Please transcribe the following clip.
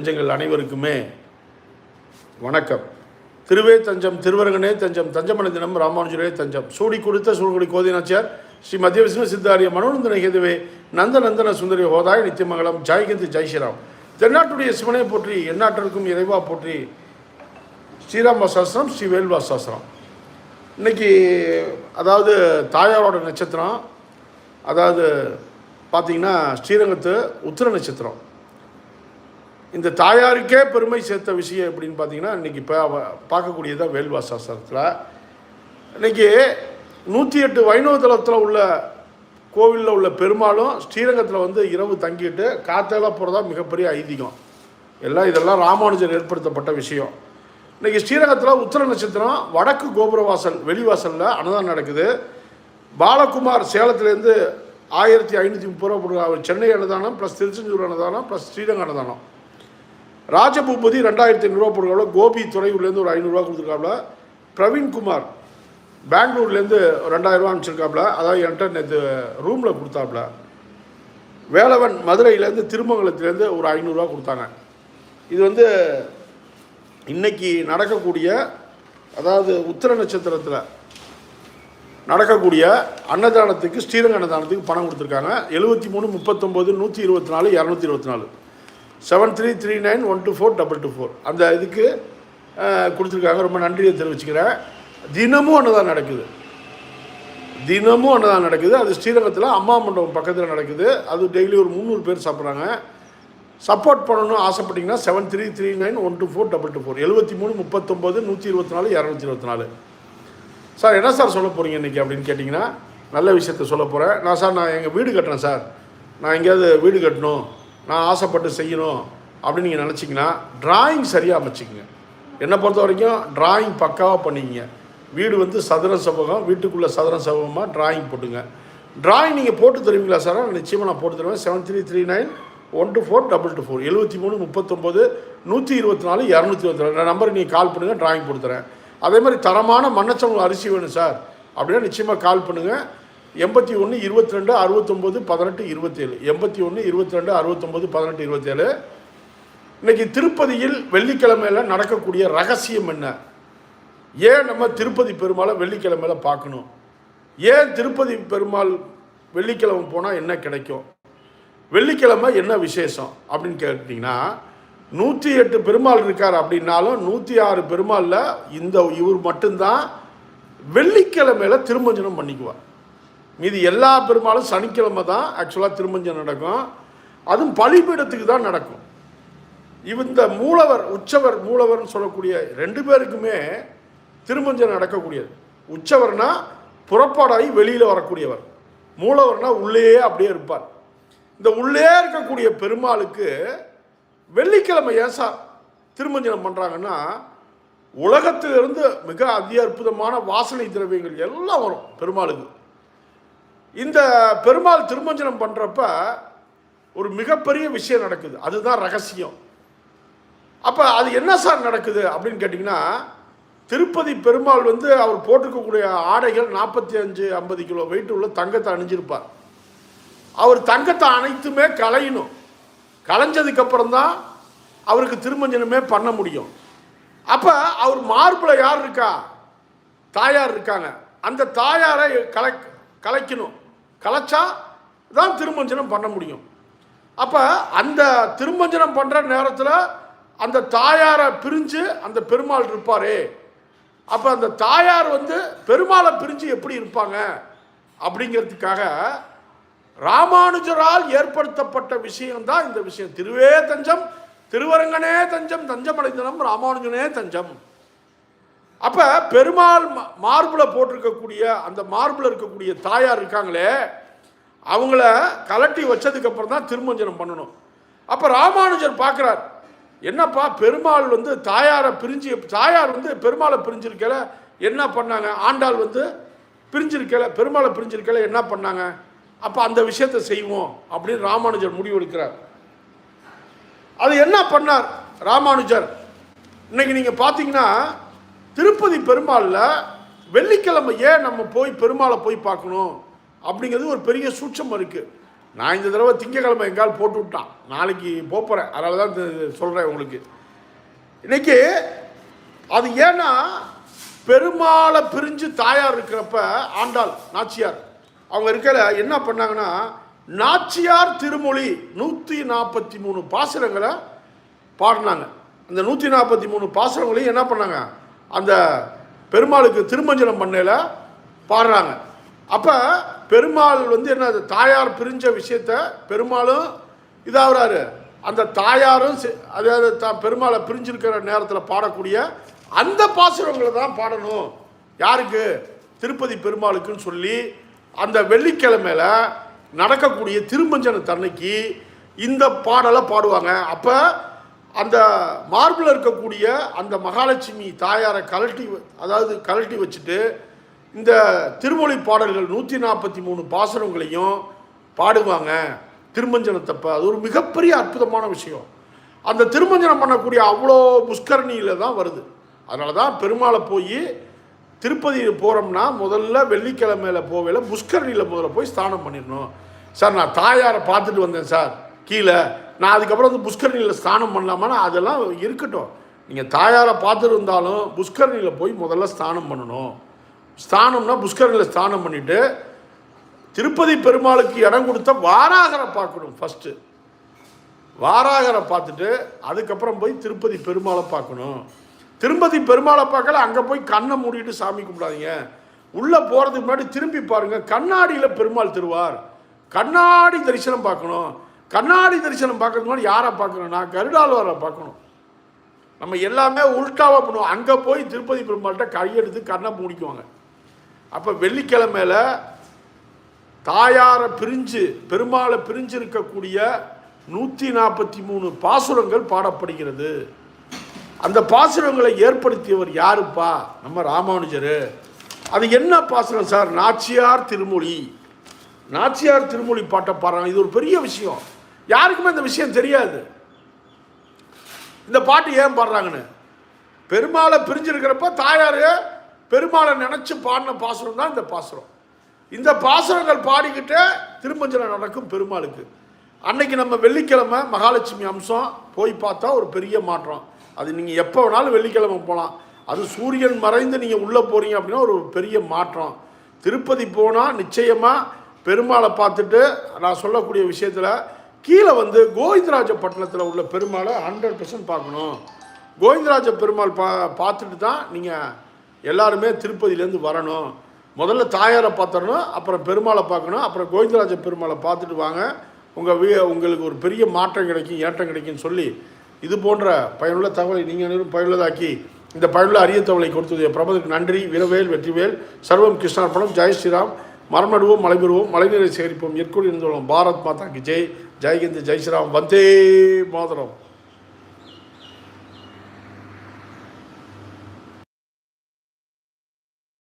தஞ்சங்கள் அனைவருக்குமே வணக்கம். திருவே தஞ்சம் திருவரங்கனே தஞ்சம் தஞ்சமலை தினம் ராமானுஜரே தஞ்சம். சூடி கொடுத்த சூழ்குடி கோதினாச்சியார் ஸ்ரீ மத்திய விஷ்ணு சித்தாரிய மனோநந்தன ஹேதுவே நந்த நந்தன சுந்தரி ஹோதாய் நித்தியமங்கலம். ஜாய்கந்தி ஜெய்ஸ்ரீராம் தென்னாட்டுடைய சிவனை போற்றி எந்நாட்டிற்கும் இறைவா போற்றி ஸ்ரீராம் சாஸ்திரம் ஸ்ரீ வேல்வா சாஸ்திரம் இன்னைக்கு அதாவது தாயாரோட நட்சத்திரம் அதாவது பார்த்திங்கன்னா ஸ்ரீரங்கத்து உத்திர நட்சத்திரம். இந்த தாயாருக்கே பெருமை சேர்த்த விஷயம் எப்படின்னு பார்த்தீங்கன்னா இன்றைக்கி இப்போ பார்க்கக்கூடியதான் வேல்வா சாஸ்திரத்தில். இன்றைக்கி நூற்றி எட்டு வைணவத்தலத்தில் உள்ள கோவிலில் உள்ள பெருமாளும் ஸ்ரீரங்கத்தில் வந்து இரவு தங்கிட்டு காத்தெல்லாம் போகிறதா மிகப்பெரிய ஐதீகம். எல்லாம் இதெல்லாம் ராமானுஜர் ஏற்படுத்தப்பட்ட விஷயம். இன்றைக்கி ஸ்ரீரங்கத்தில் உத்தர நட்சத்திரம் வடக்கு கோபுரவாசல் வெளிவாசலில் அன்னதானம் நடக்குது. பாலகுமார் சேலத்துலேருந்து ஆயிரத்தி ஐநூற்றி முப்பது ரூபா போடுறாங்க அவர் சென்னை அன்னதானம் ப்ளஸ் திருச்செந்தூர் அன்னதானம் ப்ளஸ் ஸ்ரீரங்க அன்னதானம். ராஜபூபதி ரெண்டாயிரத்தி ஐநூறுரூவா போடுறாப்புல கோபி துறையூர்லேருந்து ஒரு ஐநூறுரூவா கொடுத்துருக்காப்புல பிரவீன்குமார் பெங்களூர்லேருந்து ரெண்டாயிரரூவா அனுப்பிச்சிருக்காப்புல அதாவது என்கிட்ட நேற்று ரூமில் கொடுத்தாப்புல வேலவன் மதுரையிலேருந்து திருமங்கலத்துலேருந்து ஒரு ஐநூறுரூவா கொடுத்தாங்க. இது வந்து இன்றைக்கி நடக்கக்கூடிய அதாவது உத்திர நட்சத்திரத்தில் நடக்கக்கூடிய அன்னதானத்துக்கு ஸ்ரீரங்க அன்னதானத்துக்கு பணம் கொடுத்துருக்காங்க. எழுபத்தி மூணு முப்பத்தொம்போது நூற்றி இருபத்தி நாலு இரநூத்தி இருபத்தி நாலு. Seven three three nine one two four double two four அந்த இதுக்கு கொடுத்துருக்காங்க. ரொம்ப நன்றியை தெரிவிச்சுக்கிறேன். தினமும் அன்னதானம் நடக்குது. தினமும் அன்னதானம் நடக்குது. அது ஸ்ரீரங்கத்தில் அம்மா மண்டபம் பக்கத்தில் நடக்குது. அது டெய்லி ஒரு முந்நூறு பேர் சாப்பிட்றாங்க. சப்போர்ட் பண்ணணும்னு ஆசைப்பட்டிங்கன்னா seven three three nine one two four double two four எழுபத்தி மூணு முப்பத்தொம்போது நூற்றி இருபத்தி நாலு இரநூத்தி இருபத்தி நாலு. சார் என்ன சார் சொல்ல போகிறீங்க இன்றைக்கி அப்படின்னு கேட்டிங்கன்னா நல்ல விஷயத்த சொல்ல போகிறேன் நான் சார் நான் எங்கள் வீடு கட்டுறேன் சார். நான் எங்கேயாவது வீடு கட்டணும். நான் ஆசைப்பட்டு செய்யணும் அப்படின்னு நீங்கள் நினச்சிங்கன்னா டிராயிங் சரியாக அமைச்சிக்கங்க. என்னை பொறுத்த வரைக்கும் டிராயிங் பக்காவாக பண்ணிக்கங்க. வீடு வந்து சதுர சபகம் வீட்டுக்குள்ளே சதுர சபகமாக டிராயிங் போட்டுங்க. டிராயிங் நீங்கள் போட்டு தருவீங்களா சார் நிச்சயமாக நான் போட்டு தருவேன். Seven three three nine one two four double two four எழுபத்தி மூணு முப்பத்தொம்போது நூற்றி இருபத்தி நாலு இரநூத்தி இருபத்தி நாலு. நம்பருக்கு நீங்கள் கால் பண்ணுங்கள் டிராயிங் போட்டு தரேன். அதே மாதிரி தரமான மண்ணச்சவங்க அரிசி வேணும் சார் அப்படின்னா நிச்சயமாக கால் பண்ணுங்கள் எண்பத்தி ஒன்று இருபத்தி ரெண்டு அறுபத்தொம்போது பதினெட்டு இருபத்தேழு. எண்பத்தி ஒன்று இருபத்தி ரெண்டு அறுபத்தொம்போது பதினெட்டு இருபத்தேழு. இன்னைக்கு திருப்பதியில் வெள்ளிக்கிழமையில் நடக்கக்கூடிய ரகசியம் என்ன? ஏன் நம்ம திருப்பதி பெருமாளை வெள்ளிக்கிழமையில் பார்க்கணும்? ஏன் திருப்பதி பெருமாள் வெள்ளிக்கிழமை போனால் என்ன கிடைக்கும்? வெள்ளிக்கிழமை என்ன விசேஷம் அப்படின்னு கேட்டிங்கன்னா நூற்றி எட்டு பெருமாள் இருக்கார் அப்படின்னாலும் நூற்றி ஆறு பெருமாளில் இந்த இவர் மட்டும்தான் வெள்ளிக்கிழமையில திருமஞ்சனம் பண்ணிக்குவார். மீதி எல்லா பெருமாளும் சனிக்கிழமை தான் ஆக்சுவலாக திருமஞ்சம் நடக்கும். அதுவும் பலிபீடத்துக்கு தான் நடக்கும். இந்த மூலவர் உற்சவர் மூலவர்னு சொல்லக்கூடிய ரெண்டு பேருக்குமே திருமஞ்சம் நடக்கக்கூடியது. உற்சவர்னா புறப்பாடாகி வெளியில் வரக்கூடியவர். மூலவர்னா உள்ளேயே அப்படியே இருப்பார். இந்த உள்ளே இருக்கக்கூடிய பெருமாளுக்கு வெள்ளிக்கிழமை ஏன் சார் திருமஞ்சனம் பண்ணுறாங்கன்னா உலகத்திலிருந்து மிக அதி அற்புதமான வாசனை திரவியங்கள் எல்லாம் வரும் பெருமாளுக்கு. இந்த பெருமாள் திருமஞ்சனம் பண்ணுறப்ப ஒரு மிகப்பெரிய விஷயம் நடக்குது. அதுதான் ரகசியம். அப்போ அது என்ன சார் நடக்குது அப்படின்னு கேட்டிங்கன்னா திருப்பதி பெருமாள் வந்து அவர் போட்டிருக்கக்கூடிய ஆடைகள் நாற்பத்தி அஞ்சு ஐம்பது கிலோ வெயிட் உள்ள தங்கத்தை அணிஞ்சிருப்பார். அவர் தங்கத்தை அனைத்துமே களையணும். களைஞ்சதுக்கப்புறம் தான் அவருக்கு திருமஞ்சனமே பண்ண முடியும். அப்போ அவர் மார்பில் யார் இருக்கா? தாயார் இருக்காங்க. அந்த தாயாரை கலை கலைக்கணும். கலைச்சா தான் திருமஞ்சனம் பண்ண முடியும். அப்போ அந்த திருமஞ்சனம் பண்ணுற நேரத்தில் அந்த தாயாரை பிரிஞ்சு அந்த பெருமாள் இருப்பாரே. அப்போ அந்த தாயார் வந்து பெருமாளை பிரிஞ்சு எப்படி இருப்பாங்க? அப்படிங்கிறதுக்காக ராமானுஜரால் ஏற்படுத்தப்பட்ட விஷயம்தான் இந்த விஷயம். திருவே தஞ்சம் திருவரங்கனே தஞ்சம் தஞ்சமடைந்தனம் ராமானுஜனே தஞ்சம். அப்போ பெருமாள் மா- போட்டிருக்கக்கூடிய அந்த மார்பில் இருக்கக்கூடிய தாயார் இருக்காங்களே அவங்கள கலட்டி வச்சதுக்கப்புறம் தான் திருமஞ்சனம் பண்ணணும். அப்போ ராமானுஜர் பார்க்குறார் என்னப்பா பெருமாள் வந்து தாயாரை பிரிஞ்சு தாயார் வந்து பெருமாளை பிரிஞ்சிருக்கல என்ன பண்ணாங்க? ஆண்டாள் வந்து பிரிஞ்சிருக்கல பெருமாளை பிரிஞ்சிருக்கல என்ன பண்ணாங்க? அப்போ அந்த விஷயத்தை செய்வோம் அப்படின்னு ராமானுஜர் முடிவெடுக்கிறார். அது என்ன பண்ணார் ராமானுஜர்? இன்னைக்கு நீங்கள் பார்த்தீங்கன்னா திருப்பதி பெருமாளில் வெள்ளிக்கிழமை ஏன் நம்ம போய் பெருமாளை போய் பார்க்கணும்? அப்படிங்கிறது ஒரு பெரிய சூட்சம் இருக்குது நான் இந்த தடவை திங்கக்கிழமை எங்கால் போட்டு விட்டான். நாளைக்கு போகிறேன் அதனால தான் சொல்கிறேன் உங்களுக்கு. இன்னைக்கு அது ஏன்னா பெருமாளை பிரிஞ்சு தாயார் இருக்கிறப்ப ஆண்டாள் நாச்சியார். அவங்க இருக்கிற என்ன பண்ணாங்கன்னா நாச்சியார் திருமொழி நூற்றி நாற்பத்தி மூணு பாசுரங்களை பாடினாங்க. அந்த நூற்றி நாற்பத்தி மூணு பாசுரங்களையும் என்ன பண்ணாங்க? அந்த பெருமாளுக்கு திருமஞ்சனம் பண்ணையில் பாடுறாங்க. அப்போ பெருமாள் வந்து என்ன தாயார் பிரிஞ்ச விஷயத்த பெருமாளும் இதாகிறாரு. அந்த தாயாரும் செ- அதாவது தான் பெருமாளை பிரிஞ்சிருக்கிற நேரத்தில் பாடக்கூடிய அந்த பாசுரங்களை தான் பாடணும். யாருக்கு? திருப்பதி பெருமாளுக்குன்னு சொல்லி அந்த வெள்ளிக்கிழமையில நடக்கக்கூடிய திருமஞ்சன தன்னைக்கு இந்த பாடலை பாடுவாங்க. அப்போ அந்த மார்பில் இருக்கக்கூடிய அந்த மகாலட்சுமி தாயாரை கழட்டி வ- அதாவது கழட்டி வச்சுட்டு இந்த திருமொழி பாடல்கள் நூற்றி நாற்பத்தி மூணு பாசனங்களையும் பாடுவாங்க. திருமஞ்சனத்தப்ப. அது ஒரு மிகப்பெரிய அற்புதமான விஷயம். அந்த திருமஞ்சனம் பண்ணக்கூடிய அவ்வளோ புஷ்கரணியில் தான் வருது. அதனால தான் பெருமாளை போய் திருப்பதி போகிறோம்னா முதல்ல வெள்ளிக்கிழமையில போவேல புஷ்கரணியில் முதல்ல போய் ஸ்தானம் பண்ணிடணும். சார் நான் தாயாரை பார்த்துட்டு வந்தேன் சார். கீழே நான் அதுக்கப்புறம் வந்து புஷ்கரணியில் ஸ்நானம் பண்ணலாமான்னா அதெல்லாம் இருக்கட்டும். நீங்கள் தாயாரை பார்த்துருந்தாலும் புஷ்கரணியில் போய் முதல்ல ஸ்நானம் பண்ணணும். ஸ்தானம்னா புஷ்கரணியில் ஸ்நானம் பண்ணிட்டு திருப்பதி பெருமாளுக்கு இடம் கொடுத்த வாராகரை பார்க்கணும் ஃபஸ்ட்டு வாராகரை பார்த்துட்டு அதுக்கப்புறம் போய் திருப்பதி பெருமாளை பார்க்கணும். திருப்பதி பெருமாளை பார்க்கல அங்கே போய் கண்ணை மூடிட்டு சாமி கும்பிடாதீங்க. உள்ளே போகிறதுக்கு முன்னாடி திரும்பி பாருங்கள் கண்ணாடியில் பெருமாள் திருவார். கண்ணாடி தரிசனம் பார்க்கணும். கண்ணாடி தரிசனம் பார்க்கறதுக்கு முன்னாடி யாரை பார்க்கணும்னா கருடாழ்வாரை பார்க்கணும். நம்ம எல்லாமே உல்டாவாக பண்ணுவோம். அங்கே போய் திருப்பதி பெருமாள்கிட்ட கையெடுத்து கண்ணை மூடிக்குவாங்க. அப்போ வெள்ளிக்கிழமையில் தாயாரை பிரிஞ்சு பெருமாளை பிரிஞ்சு இருக்கக்கூடிய நூற்றி நாற்பத்தி மூணு பாசுரங்கள் பாடப்படுகிறது. அந்த பாசுரங்களை ஏற்படுத்தியவர் யாருப்பா? நம்ம ராமானுஜர். அது என்ன பாசுரம் சார்? நாச்சியார் திருமொழி. நாச்சியார் திருமொழி பாட்டை பாடுறாங்க. இது ஒரு பெரிய விஷயம். யாருக்குமே இந்த விஷயம் தெரியாது. இந்த பாட்டு ஏன் பாடுறாங்கன்னு? பெருமாளை பிரிஞ்சிருக்கிறப்ப தாயார் பெருமாளை நினச்சி பாடின பாசுரம் தான் இந்த பாசுரம். இந்த பாசுரங்கள் பாடிக்கிட்டே திருமஞ்சனம் நடக்கும் பெருமாளுக்கு. அன்னைக்கு நம்ம வெள்ளிக்கிழமை மகாலட்சுமி அம்சம் போய் பார்த்தா ஒரு பெரிய மாற்றம். அது நீங்கள் எப்போ வேணாலும் வெள்ளிக்கிழமை போகலாம் அது சூரியன் மறைந்து நீங்கள் உள்ளே போகிறீங்க அப்படின்னா ஒரு பெரிய மாற்றம். திருப்பதி போனால் நிச்சயமாக பெருமாளை பார்த்துட்டு நான் சொல்லக்கூடிய விஷயத்தில் கீழே வந்து கோவிந்தராஜப்பட்டினத்தில் உள்ள பெருமாளை ஹண்ட்ரட் பர்சன்ட் பார்க்கணும். கோவிந்தராஜ பெருமாள் பா பார்த்துட்டு தான் நீங்கள் எல்லாருமே திருப்பதியிலேருந்து வரணும். முதல்ல தாயாரை பார்த்துடணும் அப்புறம் பெருமாளை பார்க்கணும் அப்புறம் கோவிந்தராஜ பெருமாளை பார்த்துட்டு வாங்க. உங்கள் வீ உங்களுக்கு ஒரு பெரிய மாற்றம் கிடைக்கும் ஏற்றம் கிடைக்கும்னு சொல்லி இது போன்ற பயனுள்ள தகவலை நீங்கள் அனைவரும் பயனுள்ளதாக்கி இந்த பயனுள்ள அரிய தகவலை கொடுத்தது பிரபதுக்கு நன்றி. வீரவேல் வெற்றிவேல் சர்வம் கிருஷ்ணார்பணம். ஜெய் ஸ்ரீராம். மரம் நடுவோம் மலை பெறுவோம் மழைநீரை சேகரிப்போம். எற்கொடி இருந்தோம். பாரத் மாதாக்கு ஜெய். ஜெய் ஜெய்ஹிந்த் ஜெய் ஸ்ரீராம் வந்தே மாதரம்